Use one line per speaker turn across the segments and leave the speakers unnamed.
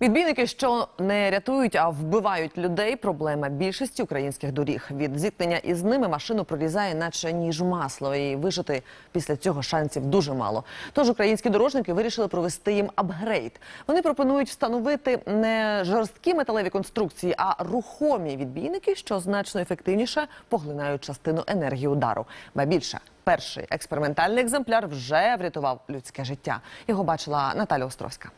Відбійники, що не рятують, а вбивають людей. Проблема більшості українських доріг. Від зіткнення із ними машину прорізає, наче ніж масло, і вижити після цього шансів дуже мало. Тож українські дорожники вирішили провести їм апгрейд. Вони пропонують встановити не жорсткі металеві конструкції, а рухомі відбійники, що значно ефективніше поглинають частину енергії удару. Ба більше. Перший експериментальний екземпляр вже врятував людське життя. Його бачила Наталя Островська.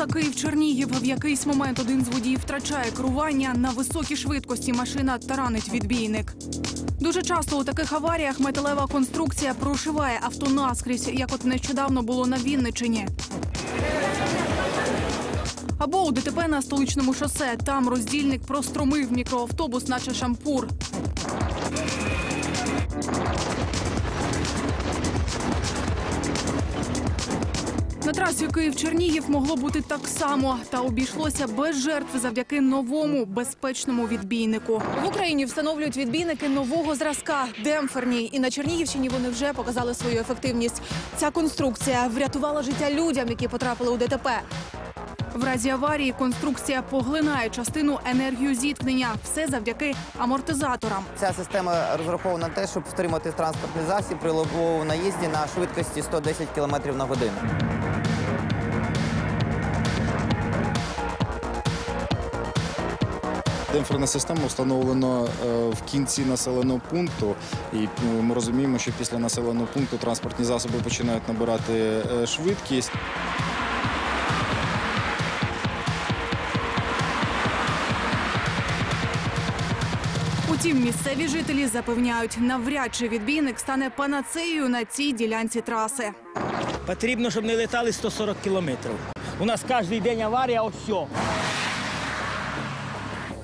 Траса Київ-Чернігів. В якийсь момент один з водіїв втрачає керування. На високій швидкості машина таранить відбійник. Дуже часто у таких аваріях металева конструкція прошиває авто наскрізь, як от нещодавно було на Вінничині. Або у ДТП на столичному шосе. Там роздільник простромив мікроавтобус, наче шампур. На трасі Київ-Чернігів могло бути так само, та обійшлося без жертв завдяки новому безпечному відбійнику. В Україні встановлюють відбійники нового зразка демпферні, і на Чернігівщині вони вже показали свою ефективність. Ця конструкція врятувала життя людям, які потрапили у ДТП. В разі аварії конструкція поглинає частину енергію зіткнення. Все завдяки амортизаторам.
Ця система розрахована на те, щоб втримати транспортний засіб при лобовому наїзді на швидкості 110 км на годину.
Демпферна система встановлена е, в кінці населеного пункту, і ну, ми розуміємо, що після населеного пункту транспортні засоби починають набирати е, швидкість.
Утім, місцеві жителі запевняють, навряд чи відбійник стане панацеєю на цій ділянці траси.
Потрібно, щоб не летали 140 кілометрів. У нас кожен день аварія, ось все.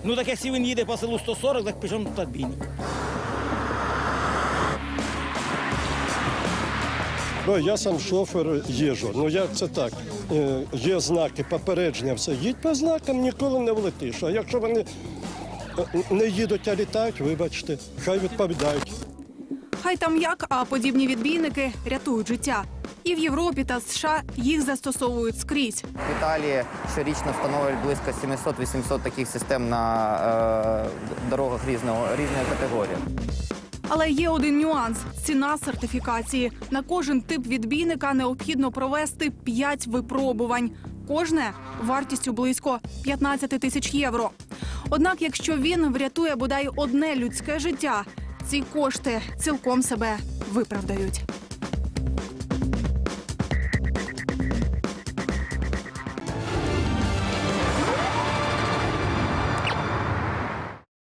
Ну так якщо він їде по селу 140, так пішов тут відбійник.
Ну, я сам шофер їжджу. Ну як це так? Е, Є знаки попередження, все. Їдь по знакам, ніколи не влетиш. А якщо вони е, не їдуть, а літають, вибачте, хай відповідають.
Хай там як, а подібні відбійники рятують життя. І в Європі та США їх застосовують скрізь.
В Італії щорічно встановлюють близько 700-800 таких систем на е, дорогах різного, різної категорії.
Але є один нюанс: ціна сертифікації. На кожен тип відбійника необхідно провести 5 випробувань. Кожне вартістю близько 15 тисяч євро. Однак, якщо він врятує бодай одне людське життя, ці кошти цілком себе виправдають.